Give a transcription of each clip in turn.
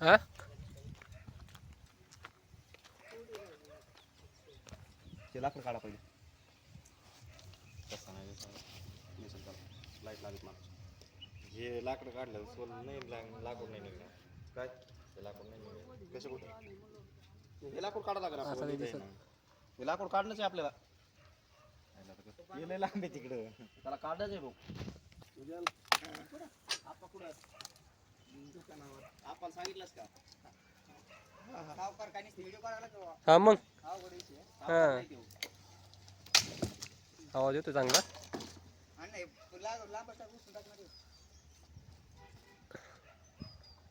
हा? ते लाकूड काढा पहिले. तसं नाही लाइट लागत मला. हे लाकडं काढलं सोल नाही लाग- लाकूड नाही निघणार. काय? ते लाकूड नाही निघणार. कसं कुठं? हे लाकूड काढा ना. हे लाकूड काढणंच आहे आपल्याला. लय लांब आहे तिकडं. त्याला काढायचं आहे भाऊ आपण सांगितलंच का सावकार काही व्हिडिओ काढायला हा मग अवघड विषय आहे. सावकार नाही देऊ. आवाज येतो चांगला आणि नाही, लांब लांब असता उचलून टाकणार आहे.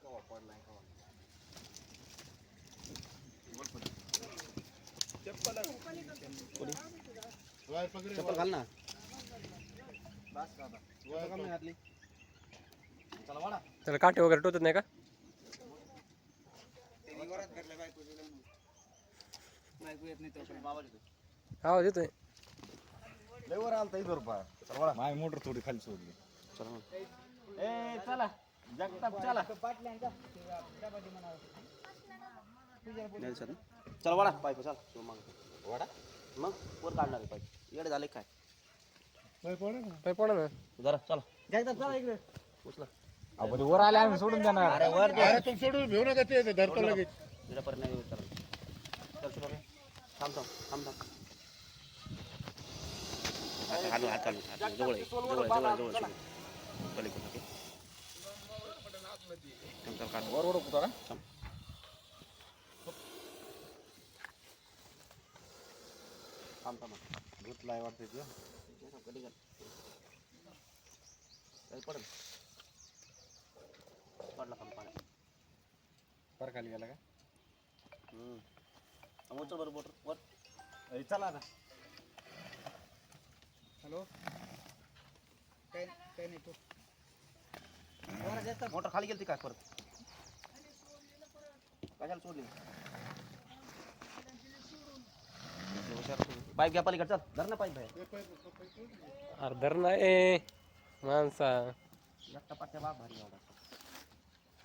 केव्हा पडलाय, केव्हा नाही. चप्पल घाल ना बस? चप्पल का नाही घातली त्याला काटे वगैरे टोचत नाही का? त्यांनी वरात धरलं बायकोचं लावून. बायको येत नाही तो बाबा देतो आवाज येतोय लय वर आलता इथं रुपा चल माझी मोटर थोडी खाली सोडली. चला. ए चला. जगताप चला. नाही सर वाडा. पाईप चल तू मग. वाडा. मग वर काढणार आहे पाईप येडे झाले काय? काय पडा ना. जरा चला. जगताप चला इकडे. उचला. आपण वर आले आम्ही सोडून देणार अरे वर अरे तुम सोडून घेऊ नका ते धरतो लगेच तिला पर्यंत नाही येऊ चला चल थांब थांब थांब थांब हात हात हात चालू हात. जवळ आहे, जवळ आहे, जवळ आहे, जवळ आहे, ओके. थांब, थांब, काढ. वर वर होता थांब. थांब, थांब. धुतलाय वाटते ते कधी पडेल. पडला थांब, पाण्यात. पर खाली गेला का? उचल बरं बोट वर. अरे चला आता. हॅलो? काही काही नाही तो. मोटर खाली गेली काय परत? कशाला सोडली? पाईप घ्या पलीकडे चल. धर ना पाईप बाहेर. अर्धर नाही माणसा. एकटा पाट्या बाग भारी एवढा काय घ्या आता वर येशो बघ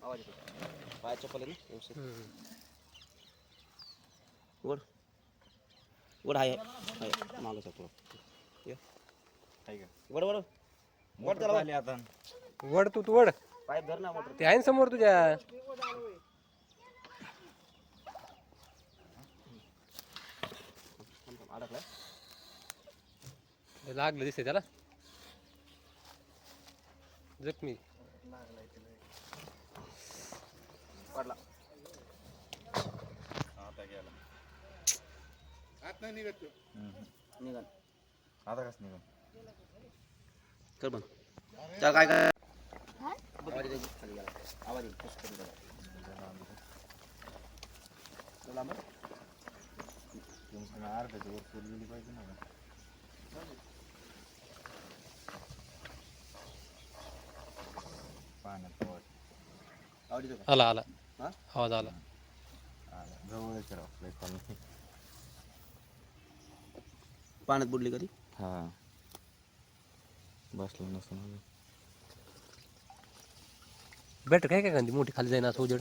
आवाज येतो पाय चप्पल आहे ना व्यवस्थित वर वर आहे मागं चप्पल ये आहे वड वर वर वर त्याला वर. आता वड तू तू वड पाय धर ना मोटर ते आहे ना समोर तुझ्या अडकलाय लागलं दिसतंय त्याला जखमी पडला. आता गेला आत नाही निघत. निघाल आता कस निघून? कर बंद चल काय काय आवाज चला मग तुमचं अर्ध्याच्या वर पोर गेली पाहिजे ना पाण्यात आला आला. हा आला आला जवळच राव लय कमी पाण्यात बुडली कधी? हा. बसलो नसून आलो. बॅटर काय काय कांदी मोठी खाली जाईना असं उजड.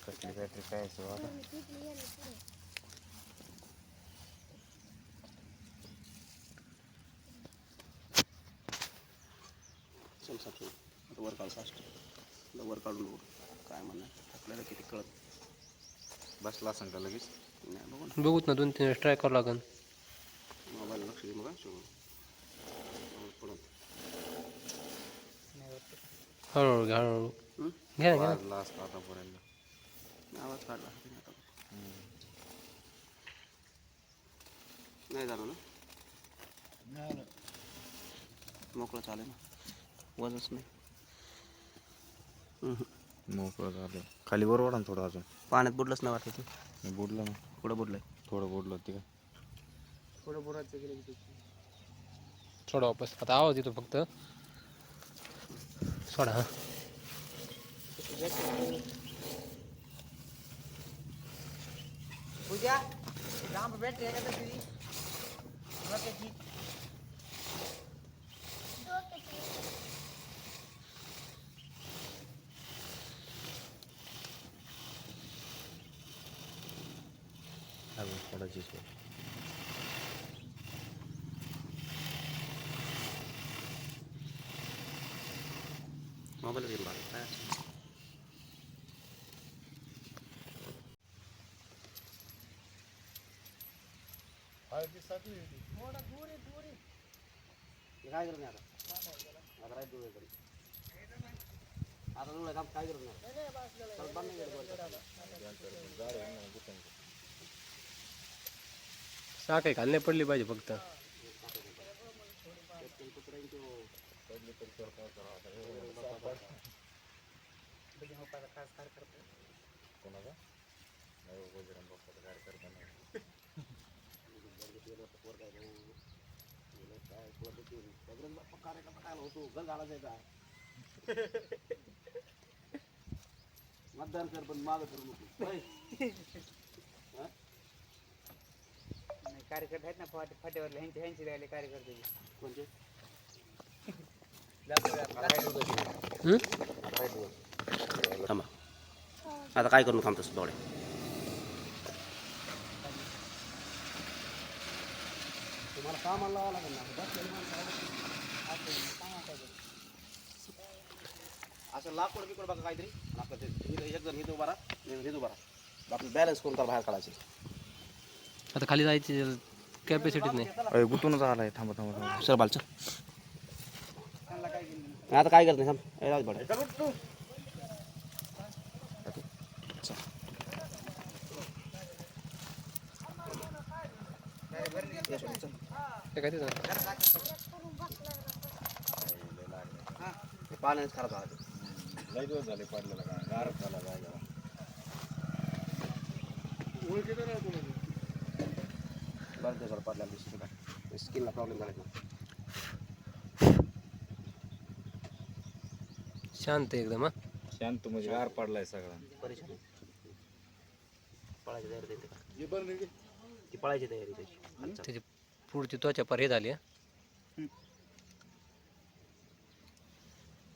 कसली काहीतरी काय असं आता चल. साक्षी आता वर काढ वर काढून बघू. काय म्हणणार. आपल्याला किती कळत? बसला असं का लगेच? नाही बघू ना. बघूत ना दोन तीन वेळेस ट्राय करावं लागन. मोबाईल लक्ष दे मग. हळूहळू घ्या हळूहळू? घ्या घ्या ना. वाजला असता आतापर्यंत. आवाज काढला आता. नाही झालं ना? मोकळं चालेल ना? वजच नाही. मोकळं झालं. खाली वर वाढा ना थोडं अजून. पाण्यात बुडलंच नाही वाटत मी बुडलं ना. कुठं बुडलंय. थोडं बुडलं ते थोडं बोराचं गेलं की ते. सोडा वापस. आता आवाज येतो फक्त. सोडा हा. पूजा बॅटरी आहे का तुझी? मोबाईल घेऊन बघा काय अडचण. हळदी साखळी तरी हे काय करत नाही आता आता राईट डोळे करी आता डोळे काम काय करत नाही चल, बंद नाही करत बरं. साख आहे खाल्ली मतदान कर पण माग करू नको नाही, कार्यकर्ते आहेत ना फाट्यावर ह्यांचे ह्यांचे राहिले कार्यकर्ते कोणते थांबा. आता काय करून थांबतोस आहे. असं लाकूड बिकूड बघा काहीतरी. एक जण एक इथं उभा राहा. आपलं बॅलन्स करून त्याला बाहेर काढायचे. आता खाली जायची कॅपॅसिटीच नाही. गुतूनच आलाय थांबा थांबा सर बालचं आता काय करत नाही. ते काय ते झालं? हे पाण्यानेच खराब झाला. लय दिवस झाले पडलेला का गार झाला जागा कोणाचं. बरं दिवशी काय स्किनला प्रॉब्लेम झाला शांत आहे एकदम हा. शांत म्हणजे गार पडलाय सगळा परेशान पळायची तयारी देते का? हे. ती पळायची तयारी त्याची. अच्छा. त्याची पुढची त्वचा पर हे झाली हा.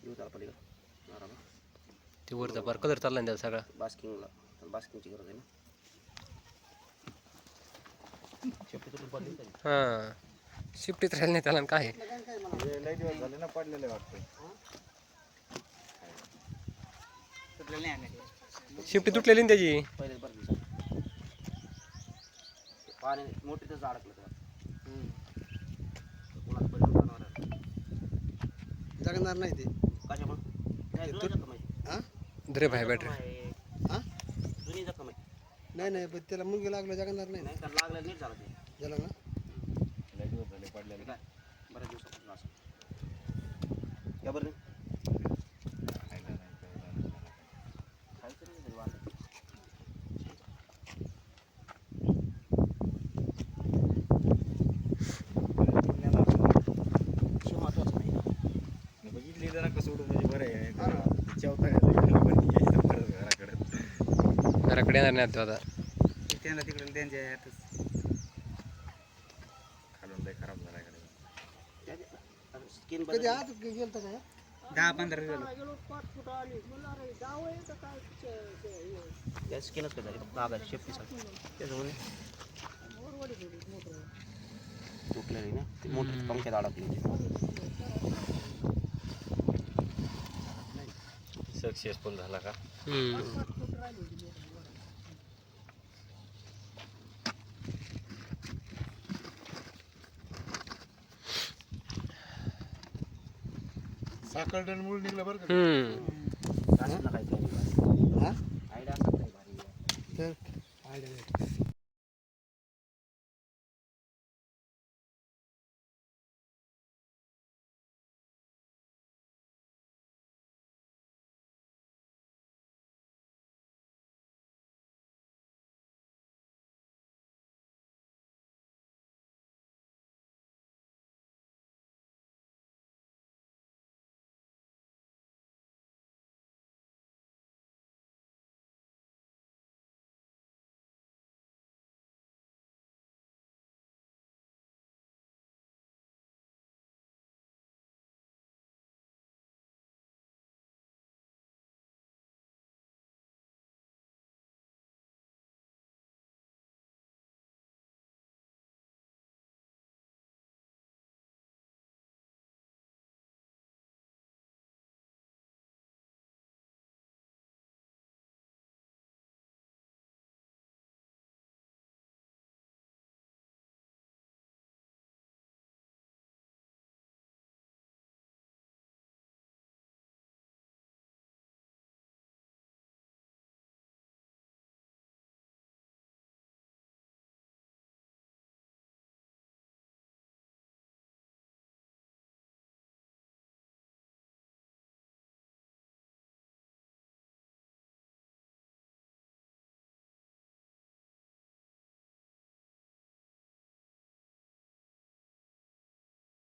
येऊ त्याला पलीकडे. आरामात ते वरचा पार कलर चालला ना त्याचा सगळा. बास्किंगला त्याला बास्किंगची गरज आहे ना. हां शिफ्टीत राहिलं नाही त्याला आणि काय? हे लय दिवस झाले ना पडलेले शिफ्टी तुटलेली ना त्याची? पहिले बरं दिवसात पाणी अडकलं पडलं कोणाला नाही. जगणार नाही ते. कशामुळं नाही, जुनी जखम आहे. हा? दरे भाई बॅटरी. हा? नाही नाही पण त्याला मुंगी लागलं जगणार नाही. लागलं नीट झालं ते. त्याला ना? झाले पडलेले. काय बऱ्याच दिवसापासून असं. या बरं नाही खायला नाही प्यायला नाही. खायचं नाही घरी वांदे. शिव महत्वाचं नाही मग बघितली जरा कसं सोडून म्हणजे बरं आहे चौथा यायचं परत घराकडे येणार नाही तो आता त्यांना तिकडे त्यांच्या ह्यातच खालून लय खराब झाला इकडे कधी आज गेलता काय दहा पंधरा झालं. त्या स्किनच काय झाली आगायची शेपटीसाठी त्याच्यामुळे. तुटलेली ना? ती मोठी पंख्यात अडकली. सक्सेसफुल झाला का? हम्म. साखरडण मूळ निघलं बरं का हम्म असं ना काही हा आयडिया असं काही भारी तर आयडिया नाही.